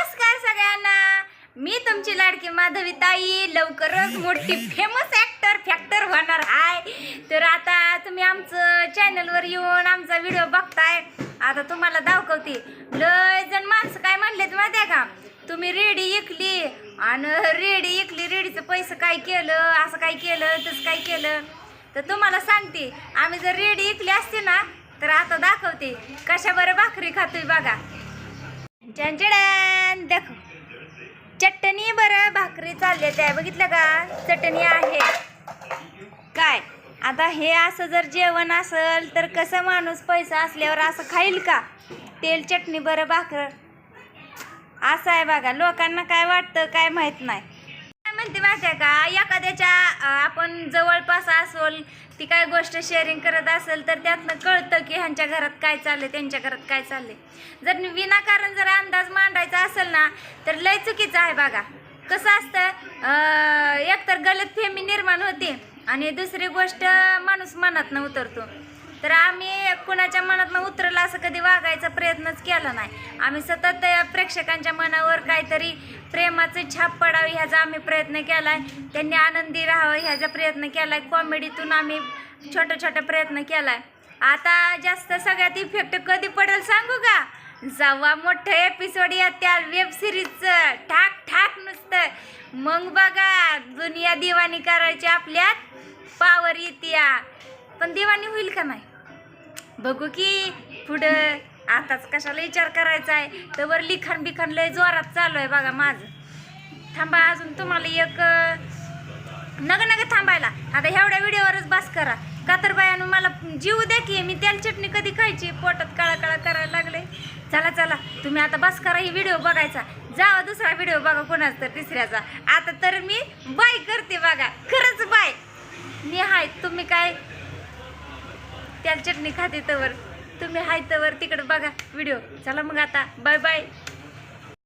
नमस्कार सगळ्यांना. मी तुमची लाडकी माधवी ताई लवकरच मोठी फेमस ॲक्टर फॅक्टर होणार आहे. तर आता तुम्ही आमचं चॅनलवर येऊन आमचा व्हिडिओ बघताय. आता तुम्हाला दाखवते. लय जण माणसं काय म्हणलेत माहिती आहे का? तुम्ही रेडी इकली आणि रेडी इकली रेडीचं पैसे काय केलं असं काय केलं तसं काय केलं. तर तुम्हाला सांगते आम्ही जर रेडी इकली असते ना तर आता दाखवते. कशा बरं भाकरी खातोय बघा. चंचडन देखो चटणी बरं भाकरी चालले त्या बघितलं का? चटणी आहे. काय? आता हे असं जर जेवण असेल तर कसं माणूस पैसा असल्यावर असं खाईल का? तेल चटणी बरं भाकर. असं आहे बघा. लोकांना काय वाटतं काय माहीत नाही. काय म्हणते माहिती आहे का? एखाद्याच्या आपण जवळपास असोल ती काय गोष्ट शेअरिंग करत असेल तर त्यातनं कळतं की ह्यांच्या घरात काय चाललं त्यांच्या घरात काय चाललं जर विनाकारण जर अंदाज ना तर लय चुकीचं आहे बघा. कसं असतं एकतर गलत फेमी निर्माण होते आणि दुसरी गोष्ट माणूस मनात उतरतो. तर आम्ही कुणाच्या मनात उतरलं असं कधी वागायचा प्रयत्नच केला नाही. आम्ही सतत प्रेक्षकांच्या मनावर काहीतरी प्रेमाचं छाप पडावी ह्याचा आम्ही प्रयत्न केलाय. त्यांनी आनंदी राहावं ह्याचा प्रयत्न केला आहे कॉमेडीतून आम्ही छोटा छोटा प्रयत्न केलाय. आता जास्त सगळ्यात इफेक्ट कधी पडेल सांगू का? जावा मोठं एपिसोड येत्याल वेब सिरीजचं ठाक ठाक नुसतं. मग बघा दुनिया दिवाणी करायची आपल्यात पावर येत्या. पण दिवाणी होईल का नाही? बघू की पुढं. आताच कशाला विचार करायचा आहे तर वर लिखाण बिखाण लय जोरात चालू आहे बघा माझं. थांबा अजून तुम्हाला एक नग नग थांबायला. आता एवढ्या व्हिडिओवरच बस करा. का तर बायानं मला जीव द्या की मी तेल चटणी कधी खायची? पोटात काळा काळा करायला लागले. चला चला. तुम्ही आता बस करा ही व्हिडिओ बघायचा. जावा दुसरा व्हिडिओ बघा कोणाचा तर तिसऱ्याचा. आता तर मी बाय करते बघा. खरंच बाय. मी हाय तुम्ही काय? त्याला चटणी खाते तवर. तुम्ही हाय तवर तिकडं बघा व्हिडिओ चला मग आता. Bye bye.